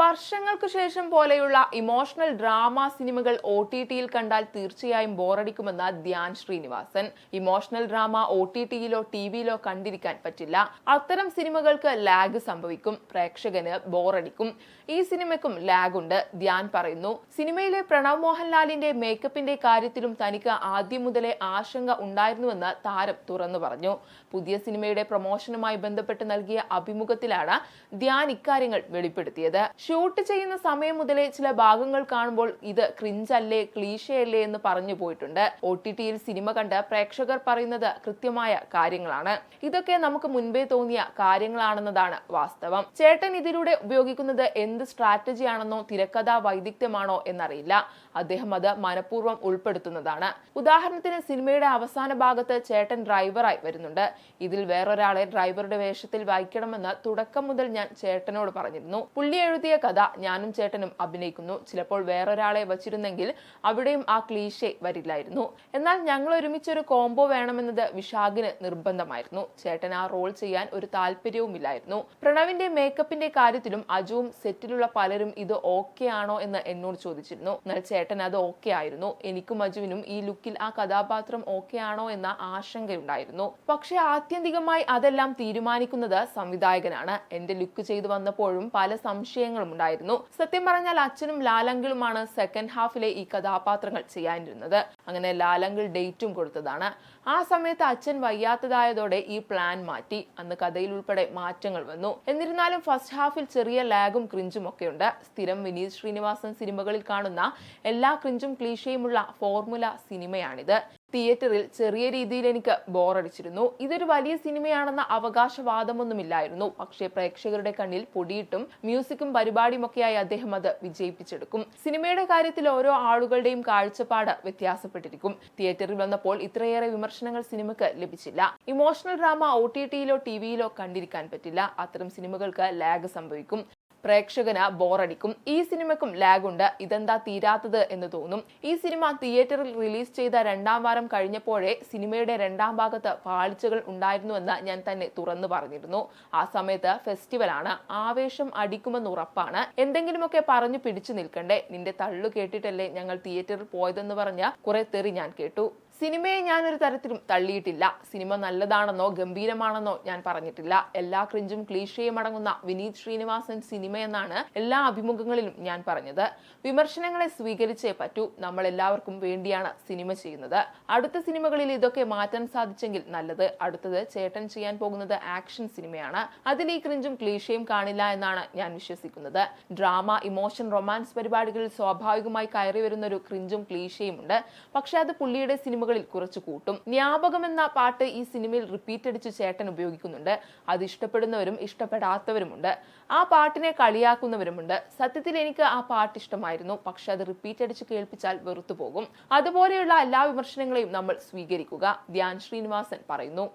വർഷങ്ങൾക്ക് ശേഷം പോലെയുള്ള ഇമോഷണൽ ഡ്രാമ സിനിമകൾ ഒ ടി ടിയിൽ കണ്ടാൽ തീർച്ചയായും ബോറടിക്കുമെന്ന Dhyan Sreenivasan. Emotional drama O T ടിയിലോ T വിയിലോ കണ്ടിരിക്കാൻ പറ്റില്ല. അത്തരം സിനിമകൾക്ക് ലാഗ് സംഭവിക്കും. പ്രേക്ഷകന് ബോറടിക്കും. ഈ സിനിമയ്ക്കും ലാഗ് ഉണ്ട്. ധ്യാൻ പറയുന്നു സിനിമയിലെ പ്രണവ് മോഹൻലാലിന്റെ മേക്കപ്പിന്റെ കാര്യത്തിലും തനിക്ക് ആദ്യം മുതലേ ആശങ്ക ഉണ്ടായിരുന്നുവെന്ന് താരം തുറന്നു പറഞ്ഞു. പുതിയ സിനിമയുടെ പ്രൊമോഷനുമായി ബന്ധപ്പെട്ട് നൽകിയ അഭിമുഖത്തിലാണ് ധ്യാൻ ഇക്കാര്യങ്ങൾ വെളിപ്പെടുത്തിയത്. ഷൂട്ട് ചെയ്യുന്ന സമയം മുതലേ ചില ഭാഗങ്ങൾ കാണുമ്പോൾ ഇത് ക്രിഞ്ചല്ലേ ക്ലീശയല്ലേ എന്ന് പറഞ്ഞു പോയിട്ടുണ്ട്. ഒ ടി ടിയിൽ സിനിമ കണ്ട് പ്രേക്ഷകർ പറയുന്നത് കൃത്യമായ കാര്യങ്ങളാണ്. ഇതൊക്കെ നമുക്ക് മുൻപേ തോന്നിയ കാര്യങ്ങളാണെന്നതാണ് വാസ്തവം. ചേട്ടൻ ഇതിലൂടെ ഉപയോഗിക്കുന്നത് എന്ത് സ്ട്രാറ്റജി ആണെന്നോ തിരക്കഥാ വൈദഗ്ധ്യമാണോ എന്നറിയില്ല. അദ്ദേഹം അത് മനഃപൂർവം ഉൾപ്പെടുത്തുന്നതാണ്. ഉദാഹരണത്തിന് സിനിമയുടെ അവസാന ഭാഗത്ത് ചേട്ടൻ ഡ്രൈവറായി വരുന്നുണ്ട്. ഇതിൽ വേറൊരാളെ ഡ്രൈവറുടെ വേഷത്തിൽ വായിക്കണമെന്ന് തുടക്കം മുതൽ ഞാൻ ചേട്ടനോട് പറഞ്ഞിരുന്നു. പുള്ളി എഴുതിയ കഥ ഞാനും ചേട്ടനും അഭിനയിക്കുന്നു. ചിലപ്പോൾ വേറൊരാളെ വച്ചിരുന്നെങ്കിൽ അവിടെയും ആ ക്ലീശെ വരില്ലായിരുന്നു. എന്നാൽ ഞങ്ങൾ ഒരുമിച്ചൊരു കോംബോ വേണമെന്നത് വിശാഖിന് നിർബന്ധമായിരുന്നു. ചേട്ടൻ ആ റോൾ ചെയ്യാൻ ഒരു താല്പര്യവുമില്ലായിരുന്നു. പ്രണവിന്റെ മേക്കപ്പിന്റെ കാര്യത്തിലും അജുവും സെറ്റിലുള്ള പലരും ഇത് ഓക്കെ ആണോ എന്ന് എന്നോട് ചോദിച്ചിരുന്നു. എന്നാൽ ചേട്ടൻ അത് ഓക്കെ ആയിരുന്നു. എനിക്കും അജുവിനും ഈ ലുക്കിൽ ആ കഥാപാത്രം ഓക്കെ ആണോ എന്ന ആശങ്കയുണ്ടായിരുന്നു. പക്ഷെ ആത്യന്തികമായി അതെല്ലാം തീരുമാനിക്കുന്നത് സംവിധായകനാണ്. എന്റെ ലുക്ക് ചെയ്തു വന്നപ്പോഴും പല സംശയങ്ങളും ഉണ്ടായിരുന്നു സത്യം പറഞ്ഞാൽ അച്ഛനും ലാലങ്കിളുമാണ് സെക്കൻഡ് ഹാഫിലെ ഈ കഥാപാത്രങ്ങൾ ചെയ്യാനിരുന്നത്. അങ്ങനെ ലാലങ്കിൾ ഡേറ്റും കൊടുത്തതാണ്. ആ സമയത്ത് അച്ഛൻ വയ്യാത്തതായതോടെ ഈ പ്ലാൻ മാറ്റി. അന്ന് കഥയിൽ ഉൾപ്പെടെ മാറ്റങ്ങൾ വന്നു. എന്നിരുന്നാലും ഫസ്റ്റ് ഹാഫിൽ ചെറിയ ലാഗും ക്രിഞ്ചും ഒക്കെയുണ്ട്. സ്ഥിരം വിനീത് ശ്രീനിവാസൻ സിനിമകളിൽ കാണുന്ന എല്ലാ ക്രിഞ്ചും ക്ലീശയുമുള്ള ഫോർമുല സിനിമയാണിത്. തിയേറ്ററിൽ ചെറിയ രീതിയിൽ എനിക്ക് ബോറടിച്ചിരുന്നു. ഇതൊരു വലിയ സിനിമയാണെന്ന അവകാശവാദമൊന്നുമില്ലായിരുന്നു. പക്ഷേ പ്രേക്ഷകരുടെ കണ്ണിൽ പൊടിയിട്ടും മ്യൂസിക്കും പരിപാടിയുമൊക്കെയായി അദ്ദേഹം അത് വിജയിപ്പിച്ചെടുക്കും. സിനിമയുടെ കാര്യത്തിൽ ഓരോ ആളുകളുടെയും കാഴ്ചപ്പാട് വ്യത്യാസപ്പെട്ടിരിക്കും. തിയേറ്ററിൽ വന്നപ്പോൾ ഇത്രയേറെ വിമർശനങ്ങൾ സിനിമയ്ക്ക് ലഭിച്ചില്ല. ഇമോഷണൽ ഡ്രാമ ഒ ടി ടിയിലോ ടി വിയിലോ കണ്ടിരിക്കാൻ പറ്റില്ല. അത്തരം സിനിമകൾക്ക് ലാഗ് സംഭവിക്കും. പ്രേക്ഷകന് ബോറടിക്കും. ഈ സിനിമയ്ക്കും ലാഗുണ്ട് ഇതെന്താ തീരാത്തത് എന്ന് തോന്നും. ഈ സിനിമ തിയേറ്ററിൽ റിലീസ് ചെയ്ത രണ്ടാം വാരം കഴിഞ്ഞപ്പോഴേ സിനിമയുടെ രണ്ടാം ഭാഗത്ത് പാളിച്ചകൾ ഉണ്ടായിരുന്നുവെന്ന് ഞാൻ തന്നെ തുറന്നു പറഞ്ഞിരുന്നു. ആ സമയത്ത് ഫെസ്റ്റിവലാണ്. ആവേശം അടിക്കുമെന്ന് ഉറപ്പാണ്. എന്തെങ്കിലുമൊക്കെ പറഞ്ഞു പിടിച്ചു നിൽക്കണ്ടേ? നിന്റെ തള്ളു കേട്ടിട്ടല്ലേ ഞങ്ങൾ തിയേറ്ററിൽ പോയതെന്ന് പറഞ്ഞ കുറെ തെറി ഞാൻ കേട്ടു. സിനിമയെ ഞാൻ ഒരു തരത്തിലും തള്ളിയിട്ടില്ല. സിനിമ നല്ലതാണെന്നോ ഗംഭീരമാണെന്നോ ഞാൻ പറഞ്ഞിട്ടില്ല. എല്ലാ ക്രിഞ്ചും ക്ലീഷയും അടങ്ങുന്ന വിനീത് ശ്രീനിവാസൻ സിനിമയെന്നാണ് എല്ലാ അഭിമുഖങ്ങളിലും ഞാൻ പറഞ്ഞത്. വിമർശനങ്ങളെ സ്വീകരിച്ചേ പറ്റൂ. നമ്മൾ എല്ലാവർക്കും വേണ്ടിയാണ് സിനിമ ചെയ്യുന്നത്. അടുത്ത സിനിമകളിൽ ഇതൊക്കെ മാറ്റാൻ സാധിച്ചെങ്കിൽ നല്ലത്. അടുത്തത് ചേട്ടൻ ചെയ്യാൻ പോകുന്നത് ആക്ഷൻ സിനിമയാണ്. അതിൽ ഈ ക്രിഞ്ചും ക്ലീഷയും കാണില്ല എന്നാണ് ഞാൻ വിശ്വസിക്കുന്നത്. ഡ്രാമ ഇമോഷൻ റൊമാൻസ് പരിപാടികളിൽ സ്വാഭാവികമായി കയറി വരുന്ന ഒരു ക്രിഞ്ചും ക്ലീഷയും ഉണ്ട്. പക്ഷെ അത് പുള്ളിയുടെ സിനിമകളിൽ കുറച്ച് കൂട്ടും. എന്ന പാട്ട് ഈ സിനിമയിൽ റിപ്പീറ്റ് അടിച്ച് ചേട്ടൻ ഉപയോഗിക്കുന്നുണ്ട്. അത് ഇഷ്ടപ്പെടുന്നവരും ഇഷ്ടപ്പെടാത്തവരുമുണ്ട്. ആ പാട്ടിനെ കളിയാക്കുന്നവരുമുണ്ട്. സത്യത്തിൽ എനിക്ക് ആ പാട്ട് ഇഷ്ടമായിരുന്നു. പക്ഷെ അത് റിപ്പീറ്റ് അടിച്ച് കേൾപ്പിച്ചാൽ വെറുത്തു പോകും. അതുപോലെയുള്ള എല്ലാ വിമർശനങ്ങളെയും നമ്മൾ സ്വീകരിക്കുക. ധ്യാൻ ശ്രീനിവാസൻ പറയുന്നു.